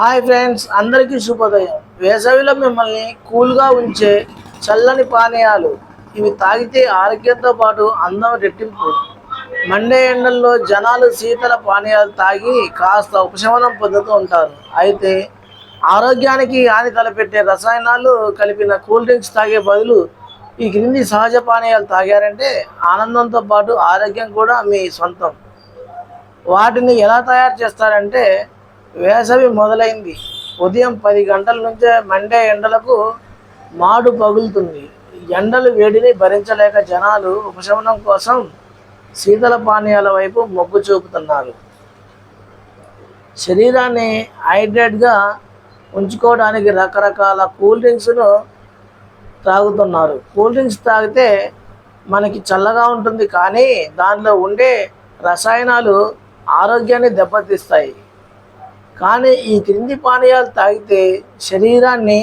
Hi friends అందరికీ శుభోదయం. వేసవిలో మిమ్మల్ని కూల్గా ఉంచే చల్లని పానీయాలు ఇవి తాగితే ఆరోగ్యంతో పాటు అందం రెట్టింపు. మండే ఎండల్లో జనాలు శీతల పానీయాలు తాగి కాస్త ఉపశమనం పొందుతూ ఉంటారు. అయితే ఆరోగ్యానికి హాని తలపెట్టే రసాయనాలు కలిపిన కూల్ డ్రింక్స్ తాగే బదులు ఈ క్రింది సహజ పానీయాలు తాగారంటే ఆనందంతో పాటు ఆరోగ్యం కూడా మీ సొంతం. వాటిని ఎలా తయారు చేస్తారంటే వేసవి మొదలైంది. ఉదయం పది గంటల నుంచే మండే ఎండలకు మాడు పగులుతుంది. ఎండలు వేడిని భరించలేక జనాలు ఉపశమనం కోసం శీతల పానీయాల వైపు మొగ్గు చూపుతున్నారు. శరీరాన్ని హైడ్రేట్గా ఉంచుకోవడానికి రకరకాల కూల్ డ్రింక్స్ను తాగుతున్నారు. కూల్ డ్రింక్స్ తాగితే మనకి చల్లగా ఉంటుంది కానీ దానిలో ఉండే రసాయనాలు ఆరోగ్యాన్ని దెబ్బతీస్తాయి. కానీ ఈ క్రింది పానీయాలు తాగితే శరీరాన్ని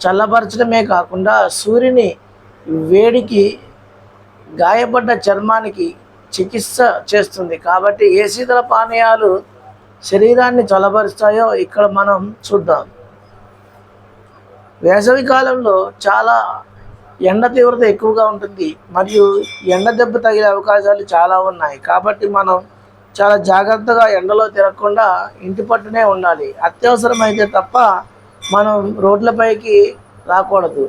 చల్లబరచడమే కాకుండా సూర్యుని వేడికి గాయపడ్డ చర్మానికి చికిత్స చేస్తుంది. కాబట్టి ఏ శీతల పానీయాలు శరీరాన్ని చల్లబరుస్తాయో ఇక్కడ మనం చూద్దాం. వేసవి కాలంలో చాలా ఎండ తీవ్రత ఎక్కువగా ఉంటుంది. మరియు ఎండ దెబ్బ తగిలే అవకాశాలు చాలా ఉన్నాయి. కాబట్టి మనం చాలా జాగ్రత్తగా ఎండలో తిరగకుండా ఇంటి పట్టునే ఉండాలి. అత్యవసరమైతే తప్ప మనం రోడ్లపైకి రాకూడదు.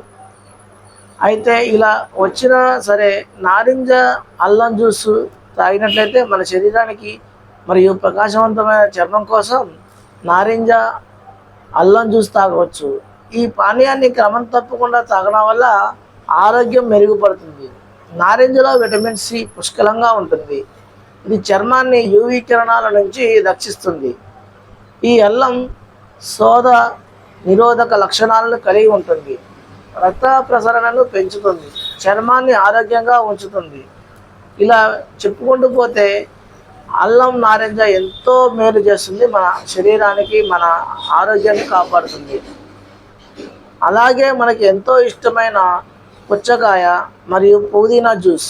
అయితే ఇలా వచ్చినా సరే నారింజ అల్లం జ్యూస్ తాగినట్లయితే మన శరీరానికి మరియు ప్రకాశవంతమైన చర్మం కోసం నారింజ అల్లం జ్యూస్ తాగవచ్చు. ఈ పానీయాన్ని క్రమం తప్పకుండా తాగడం వల్ల ఆరోగ్యం మెరుగుపడుతుంది. నారింజలో విటమిన్ సి పుష్కలంగా ఉంటుంది. ఇది చర్మాన్ని యూవీ కిరణాల నుంచి రక్షిస్తుంది. ఈ అల్లం శోధ నిరోధక లక్షణాలను కలిగి ఉంటుంది. రక్త ప్రసరణను పెంచుతుంది. చర్మాన్ని ఆరోగ్యంగా ఉంచుతుంది. ఇలా చెప్పుకుంటూ పోతే అల్లం నారింజ ఎంతో మేలు చేస్తుంది మన శరీరానికి మన ఆరోగ్యాన్ని కాపాడుతుంది. అలాగే మనకి ఎంతో ఇష్టమైన పుచ్చకాయ మరియు పుదీనా జ్యూస్.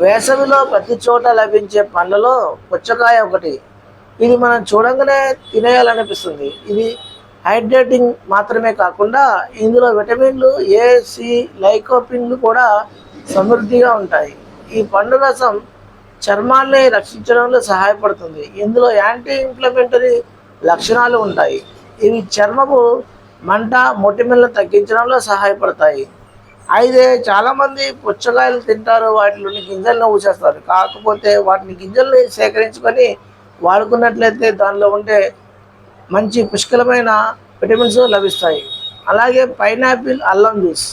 వేసవిలో ప్రతి చోట లభించే పండ్లలో పుచ్చకాయ ఒకటి. ఇది మనం చూడంగానే తినేయాలనిపిస్తుంది. ఇది హైడ్రేటింగ్ మాత్రమే కాకుండా ఇందులో విటమిన్లు ఏ సి లైకోపిన్లు కూడా సమృద్ధిగా ఉంటాయి. ఈ పండు రసం చర్మాన్ని రక్షించడంలో సహాయపడుతుంది. ఇందులో యాంటీ ఇన్ఫ్లమేటరీ లక్షణాలు ఉంటాయి. ఇవి చర్మపు మంట మొటిమలను తగ్గించడంలో సహాయపడతాయి. అయితే చాలామంది పుచ్చకాయలు తింటారు వాటిలోని గింజలను ఊసేస్తారు. కాకపోతే వాటిని గింజల్ని సేకరించుకొని వాడుకున్నట్లయితే దానిలో ఉండే మంచి పుష్కలమైన విటమిన్స్ లభిస్తాయి. అలాగే పైనాపిల్ అల్లం జ్యూస్.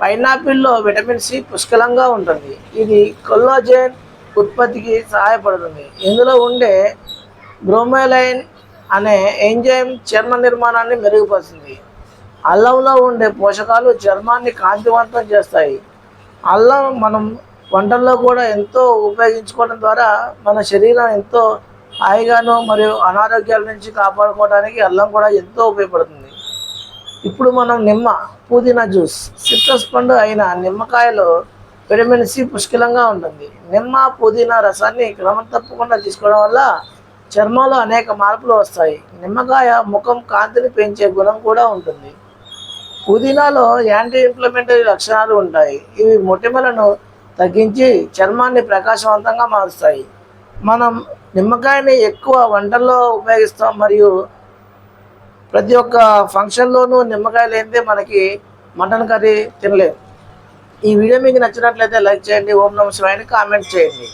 పైనాపిల్లో విటమిన్ సి పుష్కలంగా ఉంటుంది. ఇది కొల్లాజెన్ ఉత్పత్తికి సహాయపడుతుంది. ఇందులో ఉండే బ్రోమెలైన్ అనే ఎంజైమ్ చర్మ నిర్మాణాన్ని మెరుగుపరుస్తుంది. అల్లంలో ఉండే పోషకాలు చర్మాన్ని కాంతివంతం చేస్తాయి. అల్లం మనం వంటల్లో కూడా ఎంతో ఉపయోగించుకోవడం ద్వారా మన శరీరం ఎంతో హాయిగాను మరియు అనారోగ్యాల నుంచి కాపాడుకోవడానికి అల్లం కూడా ఎంతో ఉపయోగపడుతుంది. ఇప్పుడు మనం నిమ్మ పుదీనా జ్యూస్ సిట్రస్ పండు అయిన నిమ్మకాయలో విటమిన్ సి పుష్కలంగా ఉంటుంది. నిమ్మ పుదీనా రసాన్ని క్రమం తప్పకుండా తీసుకోవడం వల్ల చర్మంలో అనేక మార్పులు వస్తాయి. నిమ్మకాయ ముఖం కాంతిని పెంచే గుణం కూడా ఉంటుంది. పుదీనాలో యాంటీ ఇన్ఫ్లమేటరీ లక్షణాలు ఉంటాయి. ఇవి మొటిమలను తగ్గించి చర్మాన్ని ప్రకాశవంతంగా మారుస్తాయి. మనం నిమ్మకాయని ఎక్కువ వంటల్లో ఉపయోగిస్తాం మరియు ప్రతి ఒక్క ఫంక్షన్లోనూ నిమ్మకాయ లేనిదే మనకి మటన్ కర్రీ తినలేము ఈ వీడియో మీకు నచ్చినట్లయితే లైక్ చేయండి. ఓం నమ శివాయని కామెంట్ చేయండి.